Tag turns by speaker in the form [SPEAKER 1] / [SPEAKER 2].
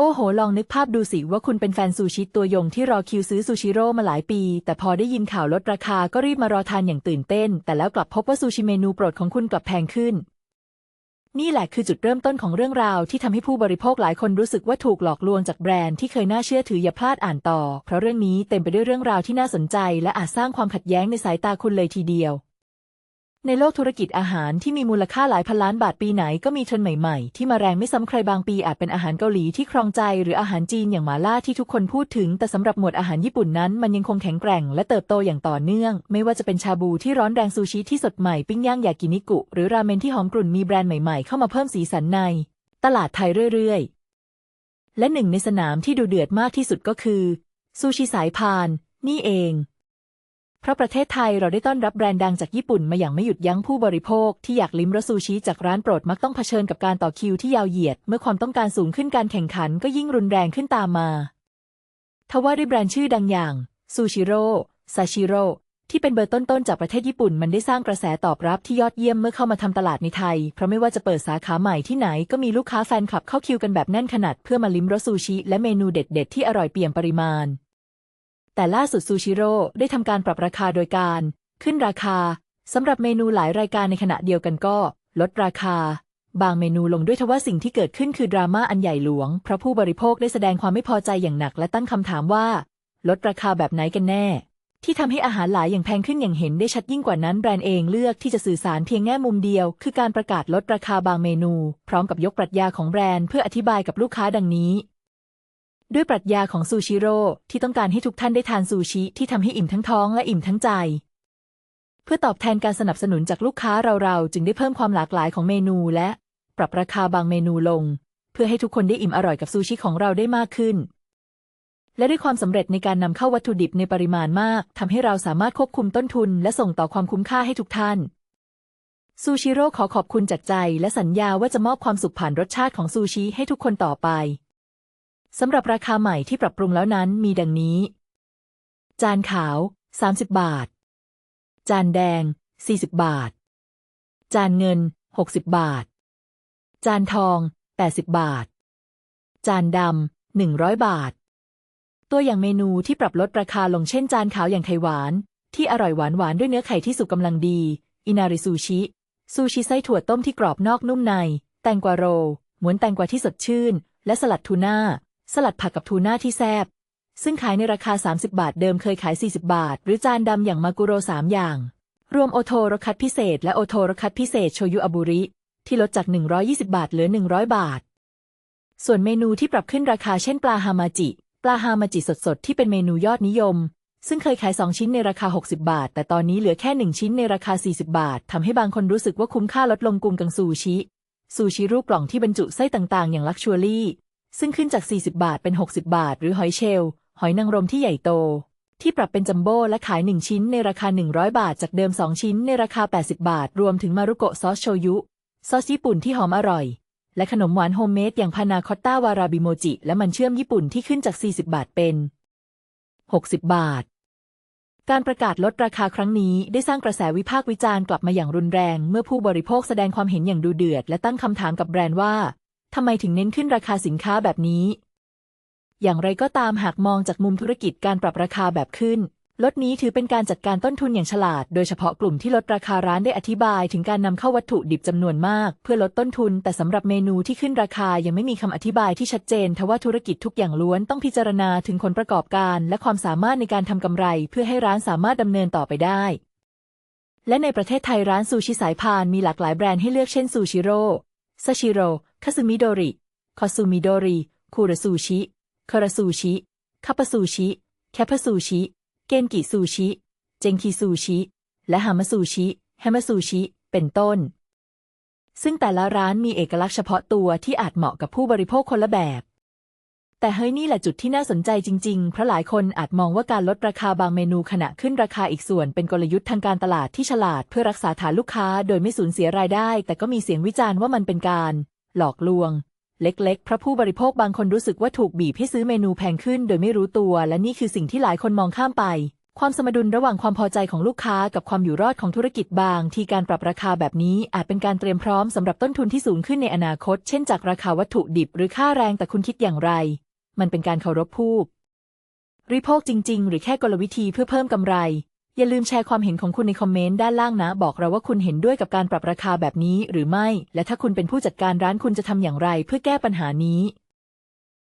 [SPEAKER 1] โอ้โห ลองนึกภาพดูสิว่าคุณเป็นแฟนซูชิตัวยงที่รอคิวซื้อซูชิโร่มาหลายปี แต่พอได้ยินข่าวลดราคาก็รีบมารอทานอย่างตื่นเต้น แต่แล้วกลับพบว่าซูชิเมนูโปรดของคุณกลับแพงขึ้น นี่แหละคือจุดเริ่มต้นของเรื่องราวที่ทำให้ผู้บริโภคหลายคนรู้สึกว่าถูกหลอกลวงจากแบรนด์ที่เคยน่าเชื่อถืออย่าพลาดอ่านต่อ เพราะเรื่องนี้เต็มไปด้วยเรื่องราวที่น่าสนใจ และอาจสร้างความขัดแย้งในสายตาคุณเลยทีเดียว ในโลกธุรกิจอาหารที่มีมูลค่าหลายพันล้านบาทปีไหนก็มีเทรนด์ใหม่ๆ ที่มาแรงไม่ซ้ำใครบางปีอาจเป็นอาหารเกาหลีที่ครองใจหรืออาหารจีนอย่างหมาล่าที่ทุกคนพูดถึง แต่สำหรับหมวดอาหารญี่ปุ่นนั้น มันยังคงแข็งแกร่งและเติบโตอย่างต่อเนื่อง ไม่ว่าจะเป็นชาบูที่ร้อนแรงซูชิที่สดใหม่ปิ้งย่างยากินิกุ หรือราเมนที่หอมกรุ่นมีแบรนด์ใหม่ๆ เข้ามาเพิ่มสีสันใน ตลาดไทยเรื่อยๆ และหนึ่งในสนามที่ดูเดือดมากที่สุดก็คือซูชิสายพาน นี่เอง ราะประเทศไทยเราได้ต้อนรับแบรนด์ดังจากญี่ปุ่นมาอย่างไม่หยุดยั้งผู้บริโภคที่อยากลิ้มรสซูชิจากร้านโปรดมักต้องเผชิญกับการต่อคิวที่ยาวเหยียด เมื่อความต้องการสูงขึ้นการแข่งขันก็ยิ่งรุนแรงขึ้นตามมาทว่าด้วยแบรนด์ชื่อดังอย่างซูชิโร่ซาชิโร่ที่เป็นเบอร์ต้นๆจากประเทศญี่ปุ่น มันได้สร้างกระแสตอบรับที่ยอดเยี่ยมเมื่อเข้ามาทำตลาดในไทย เพราะไม่ว่าจะเปิดสาขาใหม่ที่ไหนก็มีลูกค้าแฟนคลับเข้าคิวกันแบบแน่นขนาดเพื่อมาลิ้มรสซูชิและเมนูเด็ด ๆ ที่อร่อยเปี่ยมปริมาณ แต่ล่าสุดซูชิโร่ได้ทำการปรับราคาโดยการ ขึ้นราคาสำหรับเมนูหลายรายการในขณะเดียวกันก็ ลดราคา บางเมนูลงด้วยทว่าสิ่งที่เกิดขึ้นคือดราม่าอันใหญ่หลวง เพราะผู้บริโภคได้แสดงความไม่พอใจอย่างหนักและตั้งคำถามว่า ลดราคาแบบไหนกันแน่ ที่ทำให้อาหารหลายอย่างแพงขึ้นอย่างเห็นได้ชัดยิ่งกว่านั้นแบรนด์เองเลือกที่จะสื่อสารเพียงแง่มุมเดียว คือการประกาศลดราคาบางเมนู พร้อมกับยกปรัชญาของแบรนด์เพื่ออธิบายกับลูกค้าดังนี้ ด้วยปรัชญาของซูชิโร่ที่ต้องการให้ทุกท่านได้ทานซูชิที่ทำให้อิ่มทั้งท้องและอิ่มทั้งใจ เพื่อตอบแทนการสนับสนุนจากลูกค้าเราๆจึงได้เพิ่มความหลากหลายของเมนูและ ปรับราคาบางเมนูลง เพื่อให้ทุกคนได้อิ่มอร่อยกับซูชิของเราได้มากขึ้น และด้วยความสำเร็จในการนำเข้าวัตถุดิบในปริมาณมากทำให้เราสามารถควบคุมต้นทุน และส่งต่อความคุ้มค่าให้ทุกท่านซูชิโร่ขอขอบคุณจากใจ และสัญญาว่าจะมอบความสุขผ่านรสชาติของซูชิให้ทุกคนต่อไป สำหรับราคาใหม่ที่ปรับปรุงแล้วนั้นมีดังนี้ จานขาว 30 บาท จานแดง 40 บาท จานเงิน 60 บาท จานทอง 80 บาท จานดำ 100 บาท ตัวอย่างเมนูที่ปรับลดราคาลงเช่นจานขาวอย่างไข่หวาน ที่อร่อยหวานหวานด้วยเนื้อไข่ที่สุกกำลังดี อินาริซูชิ ซูชิไส้ถั่วต้มที่กรอบนอกนุ่มใน แตงกวาโร หมวนแตงกวาที่สดชื่น และสลัดทูน่า สลัดผักกับทูน่าที่แซบซึ่งขายในราคา 30 บาทเดิมเคยขาย 40 บาท หรือจานดำอย่างมากุโร 3 อย่าง รวมโอโทรคัตพิเศษและโอโทรคัตพิเศษโชยุอาบุริ ที่ลดจาก 120 บาทเหลือ 100 บาท ส่วนเมนูที่ปรับขึ้นราคาเช่นปลาฮามาจิ ปลาฮามาจิสดๆ ที่เป็นเมนูยอดนิยม ซึ่งเคยขาย 2 ชิ้นในราคา 60 บาท แต่ตอนนี้เหลือแค่ 1 ชิ้นในราคา 40 บาททำให้บางคนรู้สึกว่าคุ้มค่าลดลงกุมกังซูชิซูชิรูปกล่องที่บรรจุไส้ต่างๆ อย่างลักชัวรี่ ซึ่งขึ้นจาก 40 บาทเป็น 60 บาท หรือหอยเชลล์หอยนางรมที่ใหญ่โต ที่ปรับเป็นจัมโบ้และขาย 1 ชิ้นในราคา 100 บาท จากเดิม 2 ชิ้นในราคา 80 บาท รวมถึงมารุโกะซอสโชยุ ซอสญี่ปุ่นที่หอมอร่อย และขนมหวานโฮมเมดอย่างพานาคอตต้าวาราบิโมจิ และมันเชื่อมญี่ปุ่นที่ขึ้นจาก 40 บาทเป็น 60 บาทการประกาศลดราคาครั้งนี้ได้สร้างกระแสวิพากษ์วิจารณ์กลับมาอย่างรุนแรง เมื่อผู้บริโภคแสดงความเห็นอย่างดูเดือด และตั้งคำถามกับแบรนด์ว่า ทำไมถึงเน้นขึ้นราคาสินค้าแบบนี้ อย่างไรก็ตามหากมองจากมุมธุรกิจการปรับราคาแบบขึ้น ลดนี้ถือเป็นการจัดการต้นทุนอย่างฉลาด โดยเฉพาะกลุ่มที่ลดราคาร้านได้อธิบายถึงการนำเข้าวัตถุดิบจำนวนมาก เพื่อลดต้นทุน แต่สำหรับเมนูที่ขึ้นราคายังไม่มีคำอธิบายที่ชัดเจนทว่าธุรกิจทุกอย่างล้วนต้องพิจารณาถึงผลประกอบการ และความสามารถในการทำกำไร เพื่อให้ร้านสามารถดำเนินต่อไปได้และในประเทศไทยร้านซูชิสายพานมีหลากหลายแบรนด์ให้เลือกเช่นซูชิโร่ซาชิโร่ คาซึมิโดริคอซูมิโดริคูระซูชิคาราซูชิคาปซูชิ แคปซูชิ เกนกิซูชิ เจงคิซูชิ และฮามาซูชิแฮมาซูชิ เป็นต้น ซึ่งแต่ละร้านมีเอกลักษณ์เฉพาะตัวที่อาจเหมาะกับผู้บริโภคคนละแบบ แต่เฮ้ยนี่แหละจุดที่น่าสนใจจริง ๆ เพราะหลายคนอาจมองว่าการลดราคาบางเมนูขณะขึ้นราคาอีกส่วนเป็นกลยุทธ์ทางการตลาดที่ฉลาดเพื่อรักษาฐานลูกค้า โดยไม่สูญเสียรายได้ แต่ก็มีเสียงวิจารณ์ว่ามันเป็นการ หลอกลวง เล็กๆเพราะผู้บริโภคบางคนรู้สึกว่าถูกบีบให้ซื้อเมนูแพงขึ้น โดยไม่รู้ตัว และนี่คือสิ่งที่หลายคนมองข้ามไป ความสมดุลระหว่างความพอใจของลูกค้ากับความอยู่รอดของธุรกิจบาง ที่การปรับราคาแบบนี้อาจเป็นการเตรียมพร้อมสำหรับต้นทุนที่สูงขึ้นในอนาคต เช่นจากราคาวัตถุดิบ หรือค่าแรงแต่คุณคิดอย่างไร มันเป็นการเคารพผู้บริโภคจริง ๆ หรือแค่กลวิธีเพื่อเพิ่มกำไร อย่าลืมแชร์ความเห็นของคุณในคอมเมนต์ด้านล่างนะ บอกเราว่าคุณเห็นด้วยกับการปรับราคาแบบนี้หรือไม่ และถ้าคุณเป็นผู้จัดการร้านคุณจะทำอย่างไรเพื่อแก้ปัญหานี้